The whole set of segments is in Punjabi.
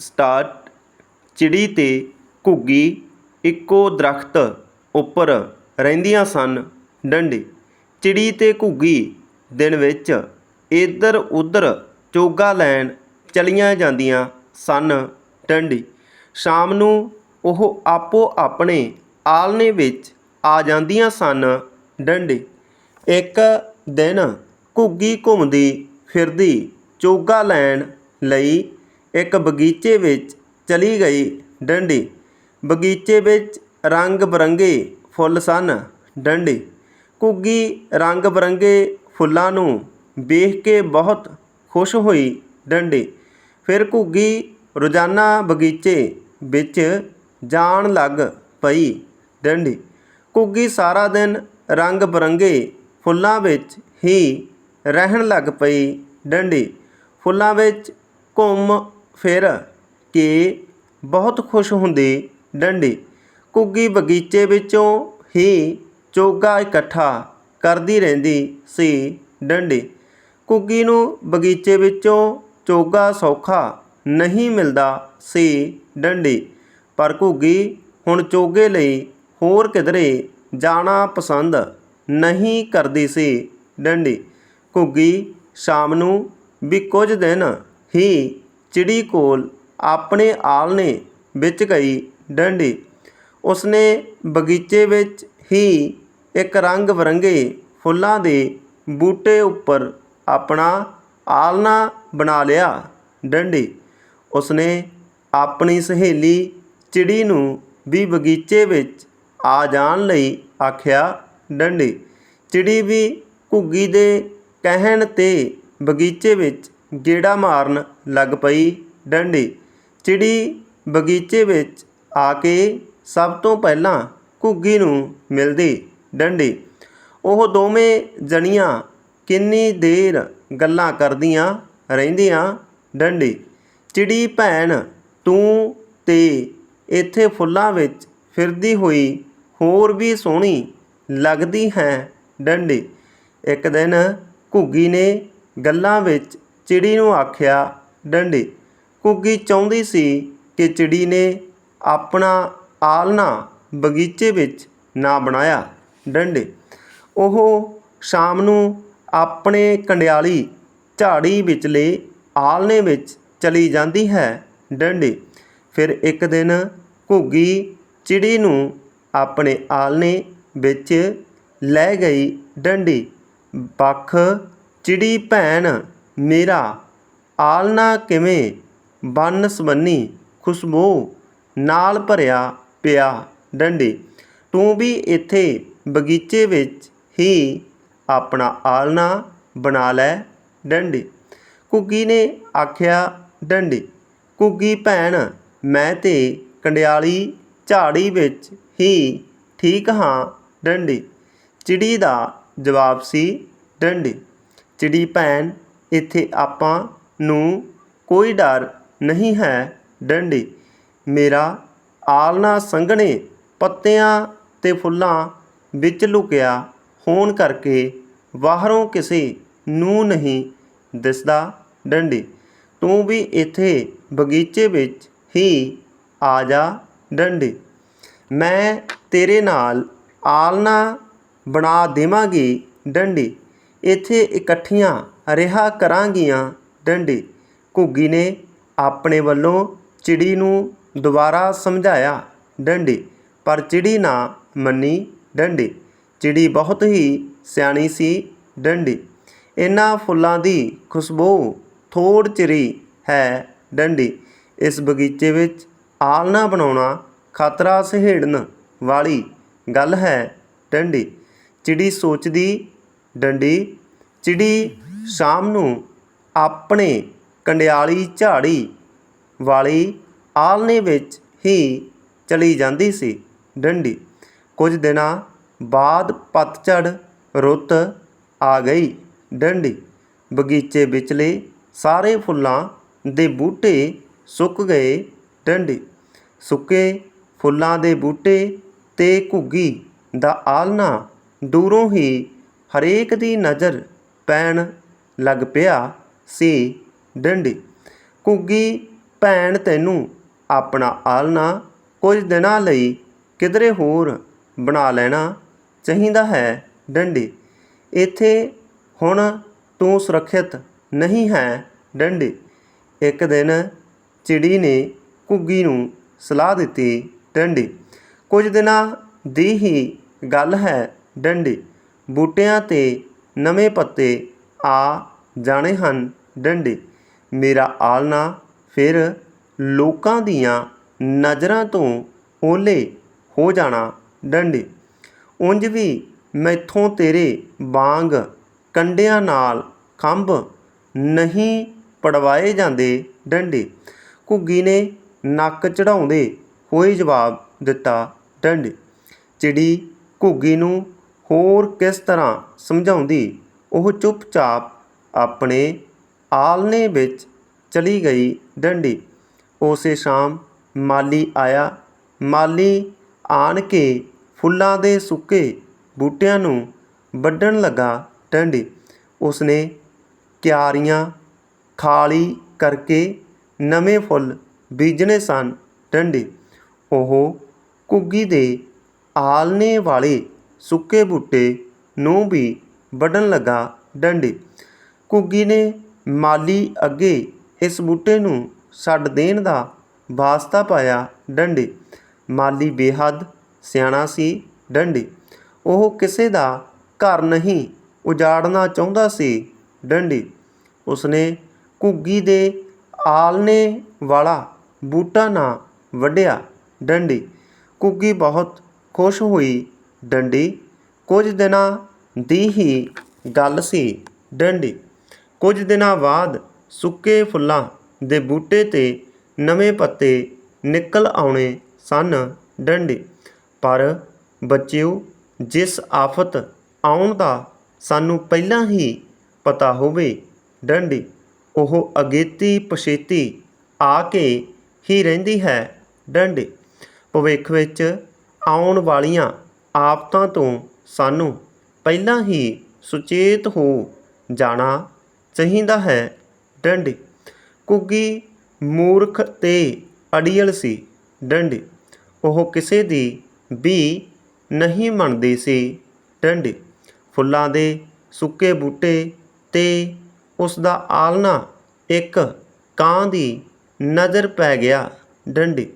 ਸਟਾਰਟ ਚਿੜੀ ਤੇ ਘੁੱਗੀ ਇੱਕੋ ਦਰਖਤ ਉੱਪਰ ਰਹਿੰਦੀਆਂ ਸਨ ਡੰਡੀ। ਚਿੜੀ ਤੇ ਘੁੱਗੀ ਦਿਨ ਵਿੱਚ ਇੱਧਰ ਉੱਧਰ ਚੋਗਾ ਲੈਣ ਚਲੀਆਂ ਜਾਂਦੀਆਂ ਸਨ ਡੰਡੀ। ਸ਼ਾਮ ਨੂੰ ਉਹ ਆਪੋ ਆਪਣੇ ਆਲਣੇ ਵਿੱਚ ਆ ਜਾਂਦੀਆਂ ਸਨ ਡੰਡੀ। ਇੱਕ ਦਿਨ ਘੁੱਗੀ ਘੁੰਮਦੀ ਫਿਰਦੀ ਚੋਗਾ ਲੈਣ ਲਈ ਇੱਕ ਬਗੀਚੇ ਵਿੱਚ ਚਲੀ ਗਈ ਡੰਡੀ। ਬਗੀਚੇ ਵਿੱਚ ਰੰਗ ਬਰੰਗੇ ਫੁੱਲ ਸਨ। ਡੰਡੀ ਘੁੱਗੀ ਰੰਗ ਬਰੰਗੇ ਫੁੱਲਾਂ ਨੂੰ ਵੇਖ ਕੇ ਬਹੁਤ ਖੁਸ਼ ਹੋਈ ਡੰਡੀ। ਫਿਰ ਘੁੱਗੀ ਰੋਜ਼ਾਨਾ ਬਗੀਚੇ ਵਿੱਚ ਜਾਣ ਲੱਗ ਪਈ ਡੰਡੀ। ਘੁੱਗੀ ਸਾਰਾ ਦਿਨ ਰੰਗ ਬਰੰਗੇ ਫੁੱਲਾਂ ਵਿੱਚ ਹੀ ਰਹਿਣ ਲੱਗ ਪਈ ਡੰਡੀ। ਫੁੱਲਾਂ ਵਿੱਚ ਘੁੰਮ ਫਿਰ ਕੇ ਬਹੁਤ ਖੁਸ਼ ਹੁੰਦੀ ਡੰਡੀ। ਘੁੱਗੀ ਬਗੀਚੇ ਵਿੱਚੋਂ ਹੀ ਚੋਗਾ ਇਕੱਠਾ ਕਰਦੀ ਰਹਿੰਦੀ ਸੀ ਡੰਡੀ। ਘੁੱਗੀ ਨੂੰ ਬਗੀਚੇ ਵਿੱਚੋਂ ਚੋਗਾ ਸੌਖਾ ਨਹੀਂ ਮਿਲਦਾ ਸੀ ਡੰਡੀ। ਪਰ ਘੁੱਗੀ ਹੁਣ ਚੋਗੇ ਲਈ ਹੋਰ ਕਿਧਰੇ ਜਾਣਾ ਪਸੰਦ ਨਹੀਂ ਕਰਦੀ ਸੀ ਡੰਡੀ। ਘੁੱਗੀ ਸ਼ਾਮ ਨੂੰ ਵੀ ਕੁਝ ਦਿਨ ਹੀ ਚਿੜੀ ਕੋਲ ਆਪਣੇ ਆਲਣੇ ਵਿੱਚ ਗਈ ਡੰਡੀ। ਉਸਨੇ ਬਗੀਚੇ ਵਿੱਚ ਹੀ ਇੱਕ ਰੰਗ ਬਰੰਗੇ ਫੁੱਲਾਂ ਦੇ ਬੂਟੇ ਉੱਪਰ ਆਪਣਾ ਆਲਣਾ ਬਣਾ ਲਿਆ ਡੰਡੀ। ਉਸਨੇ ਆਪਣੀ ਸਹੇਲੀ ਚਿੜੀ ਨੂੰ ਵੀ ਬਗੀਚੇ ਵਿੱਚ ਆ ਜਾਣ ਲਈ ਆਖਿਆ ਡੰਡੀ। ਚਿੜੀ ਵੀ ਘੁੱਗੀ ਦੇ ਕਹਿਣ ਤੇ ਬਗੀਚੇ ਵਿੱਚ ਗੇੜਾ ਮਾਰਨ ਲੱਗ ਪਈ ਡੰਡੀ। ਚਿੜੀ ਬਗੀਚੇ ਵਿੱਚ ਆ ਕੇ ਸਭ ਤੋਂ ਪਹਿਲਾਂ ਘੁੱਗੀ ਨੂੰ ਮਿਲਦੀ ਡੰਡੀ। ਉਹ ਦੋਵੇਂ ਜਣੀਆਂ ਕਿੰਨੀ ਦੇਰ ਗੱਲਾਂ ਕਰਦੀਆਂ ਰਹਿੰਦੀਆਂ ਡੰਡੀ। ਚਿੜੀ ਭੈਣ, ਤੂੰ ਤੇ ਇੱਥੇ ਫੁੱਲਾਂ ਵਿੱਚ ਫਿਰਦੀ ਹੋਈ ਹੋਰ ਵੀ ਸੋਹਣੀ ਲੱਗਦੀ ਹੈ ਡੰਡੀ। ਇੱਕ ਦਿਨ ਘੁੱਗੀ ਨੇ ਗੱਲਾਂ ਵਿੱਚ ਚਿੜੀ ਨੂੰ ਆਖਿਆ, ਡੰਡੀ ਘੁੱਗੀ ਚਾਹੁੰਦੀ ਸੀ ਕਿ ਚਿੜੀ ਨੇ ਆਪਣਾ ਆਲਣਾ ਬਗੀਚੇ ਵਿੱਚ ਨਾ ਬਣਾਇਆ। ਡੰਡੇ, ਉਹ ਸ਼ਾਮ ਨੂੰ ਆਪਣੇ ਕੰਡਿਆਲੀ ਝਾੜੀ ਵਿਚਲੇ ਆਲਣੇ ਵਿੱਚ ਚਲੀ ਜਾਂਦੀ ਹੈ। ਡੰਡੇ, ਫਿਰ ਇੱਕ ਦਿਨ ਘੁੱਗੀ ਚਿੜੀ ਨੂੰ ਆਪਣੇ ਆਲਣੇ ਵਿੱਚ ਲੈ ਗਈ। ਡੰਡੀ ਪੱਖ ਚਿੜੀ ਭੈਣ ਮੇਰਾ ਆਲਣਾ ਕਿਵੇਂ ਬੰਨ ਸਬੰਨੀ ਖੁਸ਼ਬੂ ਨਾਲ ਭਰਿਆ ਪਿਆ ਡੰਡੀ। ਤੂੰ ਵੀ ਇੱਥੇ ਬਗੀਚੇ ਵਿੱਚ ਹੀ ਆਪਣਾ ਆਲਣਾ ਬਣਾ ਲੈ ਡੰਡੀ। ਘੁੱਗੀ ਨੇ ਆਖਿਆ, ਡੰਡੀ, ਘੁੱਗੀ ਭੈਣ, ਮੈਂ ਤੇ ਕੰਡਿਆਲੀ ਝਾੜੀ ਵਿੱਚ ਹੀ ਠੀਕ ਹਾਂ ਡੰਡੀ। ਚਿੜੀ ਦਾ ਜਵਾਬ ਸੀ, ਡੰਡੀ, ਚਿੜੀ ਭੈਣ ਇੱਥੇ ਆਪਾਂ ਨੂੰ ਕੋਈ ਡਰ ਨਹੀਂ ਹੈ, ਡੰਡੀ। ਮੇਰਾ ਆਲਣਾ ਸੰਘਣੇ ਪੱਤਿਆਂ ਤੇ ਫੁੱਲਾਂ ਵਿੱਚ ਲੁਕਿਆ ਹੋਣ ਕਰਕੇ ਬਾਹਰੋਂ ਕਿਸੇ ਨੂੰ ਨਹੀਂ ਦਿਸਦਾ, ਡੰਡੀ। ਤੂੰ ਵੀ ਇੱਥੇ ਬਗੀਚੇ ਵਿੱਚ ਹੀ ਆ ਜਾ, ਡੰਡੀ। ਮੈਂ ਤੇਰੇ ਨਾਲ ਆਲਣਾ ਬਣਾ ਦੇਵਾਂਗੀ, ਡੰਡੀ। ਇੱਥੇ ਇਕੱਠੀਆਂ ਰਿਹਾ ਕਰਾਂਗੀਆਂ ਡੰਡੀ। ਘੁੱਗੀ ਨੇ ਆਪਣੇ ਵੱਲੋਂ ਚਿੜੀ ਨੂੰ ਦੁਬਾਰਾ ਸਮਝਾਇਆ ਡੰਡੀ, ਪਰ ਚਿੜੀ ਨਾ ਮੰਨੀ ਡੰਡੀ। ਚਿੜੀ ਬਹੁਤ ਹੀ ਸਿਆਣੀ ਸੀ ਡੰਡੀ। ਇਹਨਾਂ ਫੁੱਲਾਂ ਦੀ ਖੁਸ਼ਬੂ ਥੋੜ ਚਿਰੀ ਹੈ ਡੰਡੀ। ਇਸ ਬਗੀਚੇ ਵਿੱਚ ਆਲਣਾ ਬਣਾਉਣਾ ਖਤਰਾ ਸਹੇੜਨ ਵਾਲੀ ਗੱਲ ਹੈ ਡੰਡੀ। ਚਿੜੀ ਸੋਚਦੀ, ਡੰਡੀ, ਚਿੜੀ ਸ਼ਾਮ ਨੂੰ ਆਪਣੇ ਕੰਡਿਆਲੀ ਝਾੜੀ ਵਾਲੀ ਆਲਣੇ ਵਿੱਚ ਹੀ ਚਲੀ ਜਾਂਦੀ ਸੀ ਡੰਡੀ। ਕੁਝ ਦਿਨਾਂ ਬਾਅਦ ਪਤਝੜ ਰੁੱਤ ਆ ਗਈ। ਡੰਡੀ ਬਗੀਚੇ ਵਿਚਲੇ ਸਾਰੇ ਫੁੱਲਾਂ ਦੇ ਬੂਟੇ ਸੁੱਕ ਗਏ। ਡੰਡੀ ਸੁੱਕੇ ਫੁੱਲਾਂ ਦੇ ਬੂਟੇ ਤੇ ਘੁੱਗੀ ਦਾ ਆਲਣਾ ਦੂਰੋਂ ਹੀ ਹਰੇਕ ਦੀ ਨਜ਼ਰ ਪੈਣ ਲੱਗ ਪਿਆ ਸੀ ਡੰਡੀ। ਘੁੱਗੀ ਭੈਣ ਤੈਨੂੰ ਆਪਣਾ ਆਲਣਾ ਕੁਝ ਦਿਨਾਂ ਲਈ ਕਿਧਰੇ ਹੋਰ ਬਣਾ ਲੈਣਾ ਚਾਹੀਦਾ ਹੈ ਡੰਡੀ। ਇੱਥੇ ਹੁਣ ਤੂੰ ਸੁਰੱਖਿਅਤ ਨਹੀਂ ਹੈ ਡੰਡੀ। ਇੱਕ ਦਿਨ ਚਿੜੀ ਨੇ ਘੁੱਗੀ ਨੂੰ ਸਲਾਹ ਦਿੱਤੀ, ਡੰਡੀ, ਕੁਝ ਦਿਨਾਂ ਦੀ ਹੀ ਗੱਲ ਹੈ ਡੰਡੀ। ਬੂਟਿਆਂ ਤੇ ਨਵੇਂ ਪੱਤੇ ਆ ਜਾਣੇ ਹਨ, ਡੰਡੇ। ਮੇਰਾ ਆਲਣਾ ਫਿਰ ਲੋਕਾਂ ਦੀਆਂ ਨਜ਼ਰਾਂ ਤੋਂ ਓਲੇ ਹੋ ਜਾਣਾ, ਡੰਡੇ। ਉਂਝ ਵੀ ਮੈਥੋਂ ਤੇਰੇ ਵਾਂਗ ਕੰਡਿਆਂ ਨਾਲ ਖੰਭ ਨਹੀਂ ਪੜਵਾਏ ਜਾਂਦੇ, ਡੰਡੇ। ਘੁੱਗੀ ਨੇ ਨੱਕ ਚੜਾਉਂਦੇ ਹੋਏ ਜਵਾਬ ਦਿੱਤਾ, ਡੰਡੇ। ਚਿੜੀ ਘੁੱਗੀ ਨੂੰ ਹੋਰ ਕਿਸ ਤਰ੍ਹਾਂ ਸਮਝਾਉਂਦੀ? ਉਹ ਚੁੱਪਚਾਪ ਆਪਣੇ ਆਲਣੇ ਵਿੱਚ ਚਲੀ ਗਈ ਡੰਡੀ। ਉਸੇ ਸ਼ਾਮ ਮਾਲੀ ਆਇਆ। ਮਾਲੀ ਆਣ ਕੇ ਫੁੱਲਾਂ ਦੇ ਸੁੱਕੇ ਬੂਟਿਆਂ ਨੂੰ ਵੱਢਣ ਲੱਗਾ ਡੰਡੀ। ਉਸਨੇ ਕਿਆਰੀਆਂ ਖਾਲੀ ਕਰਕੇ ਨਵੇਂ ਫੁੱਲ ਬੀਜਣੇ ਸਨ ਡੰਡੀ। ਉਹ ਘੁੱਗੀ ਦੇ ਆਲਣੇ ਵਾਲੇ ਸੁੱਕੇ ਬੂਟੇ ਨੂੰ ਵੀ ਵੱਢਣ ਲੱਗਾ ਡੰਡੀ। ਘੁੱਗੀ ਨੇ ਮਾਲੀ ਅੱਗੇ ਇਸ ਬੂਟੇ ਨੂੰ ਛੱਡ ਦੇਣ ਦਾ ਵਾਸਤਾ ਪਾਇਆ ਡੰਡੀ। ਮਾਲੀ ਬੇਹੱਦ ਸਿਆਣਾ ਸੀ ਡੰਡੀ। ਉਹ ਕਿਸੇ ਦਾ ਘਰ ਨਹੀਂ ਉਜਾੜਨਾ ਚਾਹੁੰਦਾ ਸੀ ਡੰਡੀ। ਉਸਨੇ ਘੁੱਗੀ ਦੇ ਆਲਣੇ ਵਾਲਾ ਬੂਟਾ ਨਾ ਵੱਢਿਆ ਡੰਡੀ। ਘੁੱਗੀ ਬਹੁਤ ਖੁਸ਼ ਹੋਈ ਡੰਡੀ। ਕੁਝ ਦਿਨਾਂ ਦੀ ਹੀ ਗੱਲ ਸੀ ਡੰਡੀ। ਕੁਝ ਦਿਨਾਂ ਬਾਅਦ ਸੁੱਕੇ ਫੁੱਲਾਂ ਦੇ ਬੂਟੇ ਤੇ ਨਵੇਂ ਪੱਤੇ ਨਿਕਲ ਆਉਣੇ ਸਨ ਡੰਡੇ। ਪਰ ਬੱਚਿਓ, ਜਿਸ ਆਫਤ ਆਉਣ ਦਾ ਸਾਨੂੰ ਪਹਿਲਾਂ ਹੀ ਪਤਾ ਹੋਵੇ ਡੰਡੇ, ਉਹ ਅਗੇਤੀ ਪਛੇਤੀ ਆ ਕੇ ਹੀ ਰਹਿੰਦੀ ਹੈ ਡੰਡੇ। ਭਵਿੱਖ ਵਿੱਚ ਆਉਣ ਵਾਲੀਆਂ ਆਫਤਾਂ ਤੋਂ ਸਾਨੂੰ ਪਹਿਲਾਂ ਹੀ ਸੁਚੇਤ ਹੋ ਜਾਣਾ ਚਾਹੀਦਾ ਹੈ। ਡੰਡੀ। ਘੁੱਗੀ ਮੂਰਖ ਤੇ ਅੜੀਅਲ ਸੀ। ਡੰਡੀ। ਉਹ ਕਿਸੇ ਦੀ ਵੀ ਨਹੀਂ ਮੰਨਦੀ ਸੀ। ਡੰਡੀ। ਫੁੱਲਾਂ ਦੇ ਸੁੱਕੇ ਬੂਟੇ ਤੇ ਉਸ ਦਾ ਆਲਣਾ ਇੱਕ ਕਾਂ ਦੀ ਨਜ਼ਰ ਪੈ ਗਿਆ। ਡੰਡੀ।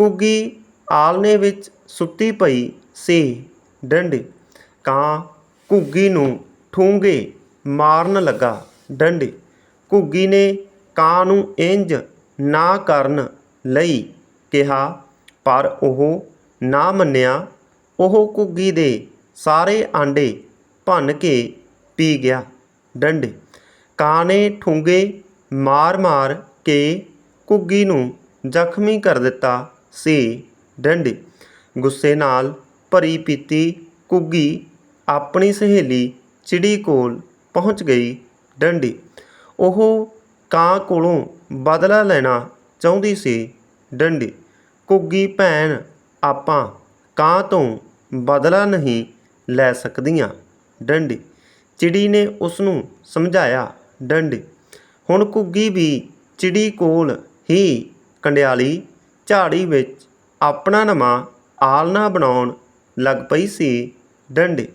ਘੁੱਗੀ ਆਲਣੇ ਵਿੱਚ ਸੁੱਤੀ ਪਈ ਸੀ। ਡੰਡੀ। ਕਾਂ ਘੁੱਗੀ ਨੂੰ ਠੂੰਗੇ ਮਾਰਨ ਲੱਗਾ। ਡੰਡੀ। ਘੁੱਗੀ ਨੇ ਕਾਂ ਨੂੰ ਇੰਜ ਨਾ ਕਰਨ ਲਈ ਕਿਹਾ, ਪਰ ਉਹ ਨਾ ਮੰਨਿਆ। ਉਹ ਘੁੱਗੀ ਦੇ ਸਾਰੇ ਆਂਡੇ ਭੰਨ ਕੇ ਪੀ ਗਿਆ, ਡੰਡੇ। ਕਾਂ ਨੇ ਠੂੰਗੇ ਮਾਰ-ਮਾਰ ਕੇ ਘੁੱਗੀ ਨੂੰ ਜ਼ਖਮੀ ਕਰ ਦਿੱਤਾ ਸੀ, ਡੰਡੇ। ਗੁੱਸੇ ਨਾਲ ਭਰੀ ਪੀਤੀ ਘੁੱਗੀ ਆਪਣੀ ਸਹੇਲੀ ਚਿੜੀ ਕੋਲ ਪਹੁੰਚ ਗਈ। ਡੰਡੀ। ਉਹ ਕਾਂ ਕੋਲੋਂ ਬਦਲਾ ਲੈਣਾ ਚਾਹੁੰਦੀ ਸੀ ਡੰਡੀ। ਘੁੱਗੀ ਭੈਣ, ਆਪਾਂ ਕਾਂ ਤੋਂ ਬਦਲਾ ਨਹੀਂ ਲੈ ਸਕਦੀਆਂ। ਡੰਡੀ। ਚਿੜੀ ਨੇ ਉਸ ਨੂੰ ਸਮਝਾਇਆ, ਡੰਡੀ, ਹੁਣ ਘੁੱਗੀ ਵੀ ਚਿੜੀ ਕੋਲ ਹੀ ਕੰਡਿਆਲੀ ਝਾੜੀ ਵਿੱਚ ਆਪਣਾ ਨਵਾਂ ਆਲਣਾ ਬਣਾਉਣ ਲੱਗ ਪਈ ਸੀ। ਡੰਡੀ